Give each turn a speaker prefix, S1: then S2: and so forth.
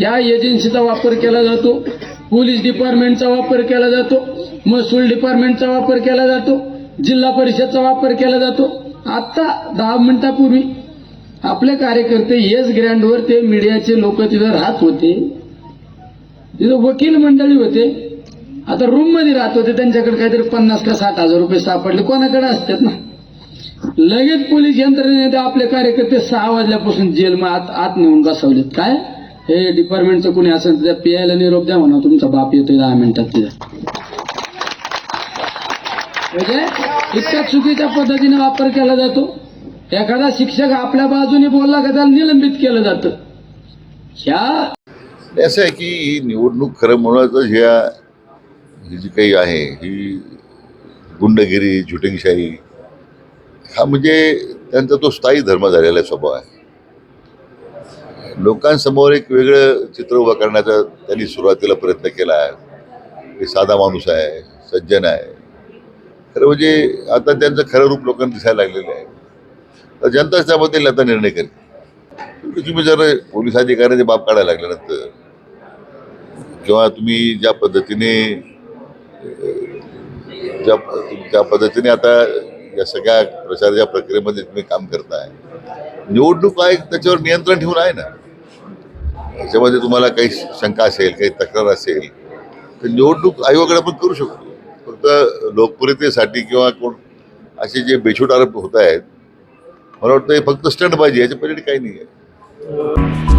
S1: या एजन्सीचा वापर केला जातो? पोलीस डिपार्टमेंटचा वापर केला जातो? महसूल डिपार्टमेंटचा वापर केला जातो? जिल्हा परिषदचा वापर केला जातो? आत्ता दहा मिनिटापूर्वी आपले कार्यकर्ते येस ग्रँडवर ते मीडियाचे लोक तिथं राहत होते. तिथं वकील मंडळी होते. आता रूममध्ये राहत होते. त्यांच्याकडे काहीतरी पन्नास का साठ हजार रुपये सापडले. कोणाकडे असतात ना? लगेच पोलीस यंत्रणेने आपले कार्यकर्ते सहा वाजल्यापासून जेल आत आत नेऊन बसवलेत. काय? हे डिपार्टमेंटचं कोणी असेल त्या पियाला निरोप द्या म्हणा तुमचा बाप येतोय दहा मिनिटात तिथं. म्हणजे इतक्या चुकीच्या पद्धतीने वापर केला जातो. एखादा शिक्षक आपल्या बाजूने बोलला का त्याला निलंबित केलं जातं. ह्या
S2: असं आहे की ही निवडणूक खरं मुळातच ह्या ही जी काही आहे ही गुंडगिरी झुटिंगशाही हा म्हणजे त्यांचा तो स्थायी धर्म झालेला स्वभाव आहे. लोकांसमोर एक वेगळं चित्र उभं करण्याचा त्यांनी सुरुवातीला प्रयत्न केला आहे. की साधा माणूस आहे सज्जन आहे. खरं म्हणजे आता त्यांचं खरं रूप लोकांना दिसायला लागलेलं आहे. तर जनताच त्याबद्दल आता निर्णय करेल. तुम्ही जर पोलीस अधिकाऱ्याची बाब काढायला लागल्यानंतर किंवा तुम्ही ज्या पद्धतीने ज्या ज्या पद्धतीने आता या सगळ्या प्रचाराच्या प्रक्रियेमध्ये तुम्ही काम करताय निवडणूक आहे त्याच्यावर नियंत्रण ठेवून आहे ना? त्याच्यामध्ये तुम्हाला काही शंका असेल काही तक्रार असेल तर निवडणूक आयोगाकडे आपण करू शकतो. फक्त लोकप्रियतेसाठी किंवा कोण असे जे बेछूट आरोप होत आहेत मला वाटतं हे फक्त स्टंट पाहिजे याच्या पलीकडे काही नाही आहे.